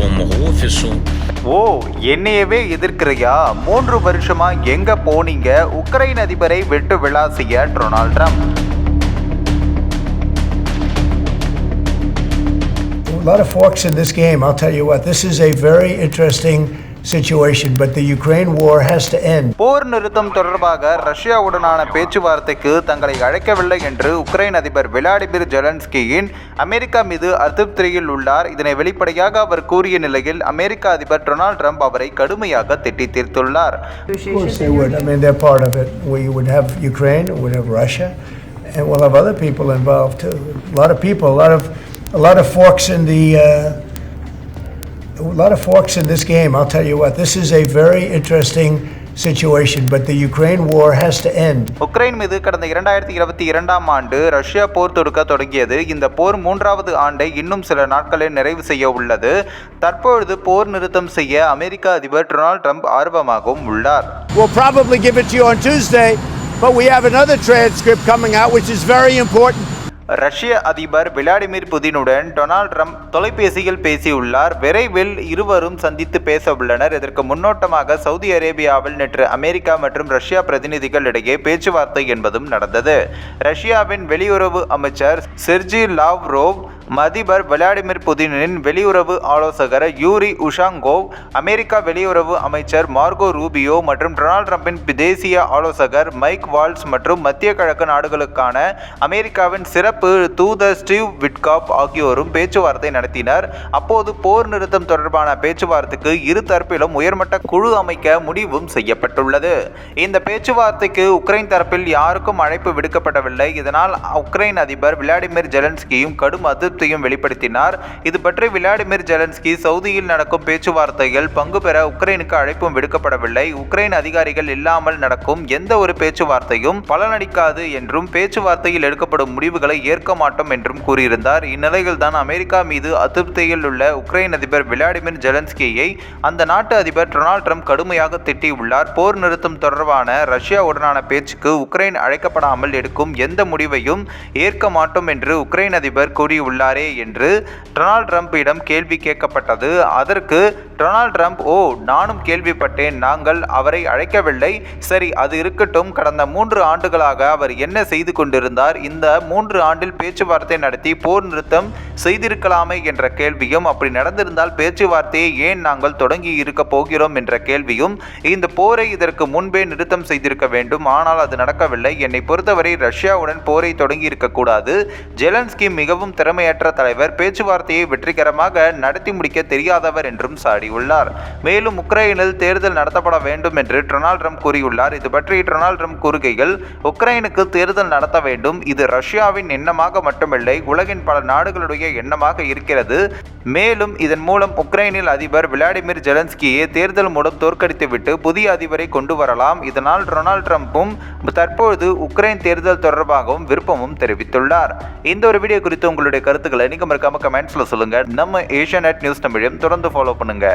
своему офису. ஓ என்னையவே எதிர்க்கிறியா மூன்று வருஷமா எங்க போனீங்க உக்ரைன் அதிபரை வெட்டு விளாசிய Donald Trump A lot of forks in this game, I'll tell you what. This is a very interesting situation, but the Ukraine war has to end. போர் நிறுத்தம் தொடர்பாக ரஷ்யாவுடனான பேச்சுவார்த்தைக்கு தங்களை அழைக்கவில்லை என்று உக்ரைன் அதிபர் விளாடிமிர் ஜெலன்ஸ்கியின் அமெரிக்கா மீது அதிருப்தியில் உள்ளார் இதனை வெளிப்படையாக அவர் கூறிய நிலையில் அமெரிக்க அதிபர் டொனால்ட் ட்ரம்ப் அவரை கடுமையாக திட்டி தீர்த்துள்ளார் Of course they would. I mean, they're part of it. We would have Ukraine, we would have Russia, and we'll have other people involved too. A lot of people, a lot of, a lot of forks in the, uh, a lot of forks in this game. I'll tell you what, this is a very interesting situation, but the Ukraine war has to end. Ukraine மீது கடந்த இரண்டாயிரத்தி இருபத்தி இரண்டாம் ஆண்டு Russia போர் தொடுக்க தொடங்கியது இந்த போர் மூன்றாவது ஆண்டை இன்னும் சில நாட்களில் நிறைவு செய்ய உள்ளது தற்பொழுது போர் நிறுத்தம் செய்ய அமெரிக்க அதிபர் டொனால்ட் ட்ரம்ப் ஆர்வமாகவும் உள்ளார் We'll probably give it to you on Tuesday, but we have another transcript coming out, which is very important. ரஷ்ய அதிபர் விளாடிமிர் புதினுடன் டொனால்ட் ட்ரம்ப் தொலைபேசியில் பேசியுள்ளார். விரைவில் இருவரும் சந்தித்து பேச உள்ளனர் இதற்கு முன்னோட்டமாக சவுதி அரேபியாவில் நேற்று அமெரிக்கா மற்றும் ரஷ்யா பிரதிநிதிகள் இடையே பேச்சுவார்த்தை என்பதும் நடந்தது. ரஷ்யாவின் வெளியுறவு அமைச்சர் செர்ஜி லாவ்ரோவ் அதிபர் விளாடிமிர் புதினின் வெளியுறவு ஆலோசகர் யூரி உஷாங்கோவ் அமெரிக்கா வெளியுறவு அமைச்சர் மார்கோ ரூபியோ மற்றும் டொனால்ட் ட்ரம்பின் தேசிய ஆலோசகர் மைக் வால்ஸ் மற்றும் மத்திய கிழக்கு நாடுகளுக்கான அமெரிக்காவின் சிறப்பு தூதர் ஸ்டீவ் விட்காப் ஆகியோரும் பேச்சுவார்த்தை நடத்தினர். அப்போது போர் நிறுத்தம் தொடர்பான பேச்சுவார்த்தைக்கு இரு தரப்பிலும் உயர்மட்ட குழு அமைக்க முடிவும் செய்யப்பட்டுள்ளது. இந்த பேச்சுவார்த்தைக்கு உக்ரைன் தரப்பில் யாருக்கும் அழைப்பு விடுக்கப்படவில்லை. இதனால் உக்ரைன் அதிபர் விளாடிமிர் ஜெலன்ஸ்கியும் கடும் அதிருப்தியும் வெளிப்படுத்தினார். இது பற்றி விளாடிமிர் ஜெலன்ஸ்கி சவுதியில் நடக்கும் பேச்சுவார்த்தையில் பங்கு பெற உக்ரைனுக்கு அழைப்பும் விடுக்கப்படவில்லை. உக்ரைன் அதிகாரிகள் இல்லாமல் நடக்கும் எந்த ஒரு பேச்சுவார்த்தையும் பலனளிக்காது என்றும் பேச்சுவார்த்தையில் எடுக்கப்படும் முடிவுகளை ஏற்க மாட்டோம் என்றும் கூறியிருந்தார். இந்நிலையில் தான் அமெரிக்கா மீது அதிருப்தியில் உள்ள உக்ரைன் அதிபர் விளாடிமிர் ஜெலன்ஸ்கியை அந்த நாட்டு அதிபர் டொனால்ட் ட்ரம்ப் கடுமையாக திட்டியுள்ளார். போர் நிறுத்தம் தொடர்பான ரஷ்யாவுடனான பேச்சுக்கு உக்ரைன் அழைக்கப்படாமல் எடுக்கும் எந்த முடிவையும் ஏற்க மாட்டோம் என்று உக்ரைன் அதிபர் கூறியுள்ளார். என்று டொனால்ட் ட்ரம்ப்பிடம் கேள்வி கேட்கப்பட்டது. அதற்கு டொனால்ட் ட்ரம்ப் ஓ நானும் கேள்விப்பட்டேன். நாங்கள் அவரை அழைக்கவில்லை. சரி அது இருக்கட்டும். கடந்த மூன்று ஆண்டுகளாக அவர் என்ன செய்து கொண்டிருந்தார்? இந்த மூன்று ஆண்டில் பேச்சுவார்த்தை நடத்தி போர் நிறுத்தம் செய்திருக்கலாமே என்ற கேள்வியும் அப்படி நடந்திருந்தால் பேச்சுவார்த்தையை ஏன் நாங்கள் தொடங்கி இருக்க போகிறோம் என்ற கேள்வியும் இந்த போரை இதற்கு முன்பே நிறுத்தம் செய்திருக்க வேண்டும். ஆனால் அது நடக்கவில்லை. என்னை பொறுத்தவரை ரஷ்யாவுடன் போரை தொடங்கி இருக்கக்கூடாது ஜெலன்ஸ்கி மிகவும் திறமையற்ற தலைவர். பேச்சுவார்த்தையை வெற்றிகரமாக நடத்தி முடிக்க தெரியாதவர் என்றும் சாடியுள்ளார். மேலும் உக்ரைனில் தேர்தல் நடத்தப்பட வேண்டும் என்று டொனால்ட் ட்ரம்ப் கூறியுள்ளார். இது பற்றி டொனால்ட் ட்ரம்ப் கூறுகையில் உக்ரைனுக்கு தேர்தல் நடத்த வேண்டும். இது ரஷ்யாவின் எண்ணமாக மட்டுமில்லை. உலகின் பல நாடுகளுடைய எண்ணமாக இருக்கிறது. மேலும் இதன் மூலம் உக்ரைனில் அதிபர் விளாடிமிர் ஜெலன்ஸ்கியை தேர்தல் மூலம் தோற்கடித்துவிட்டு புதிய அதிபரை கொண்டு வரலாம். இதனால் டொனால்ட் ட்ரம்ப்பும் தற்பொழுது உக்ரைன் தேர்தல் தொடர்பாகவும் விருப்பமும் தெரிவித்துள்ளார். இந்த ஒரு வீடியோ குறித்து உங்களுடைய கருத்துக்களை நீங்கள் மறக்காம கமெண்ட்ஸில் சொல்லுங்க. நம்ம ஏஷியா நியூஸ் தமிழையும் தொடர்ந்து ஃபாலோ பண்ணுங்க.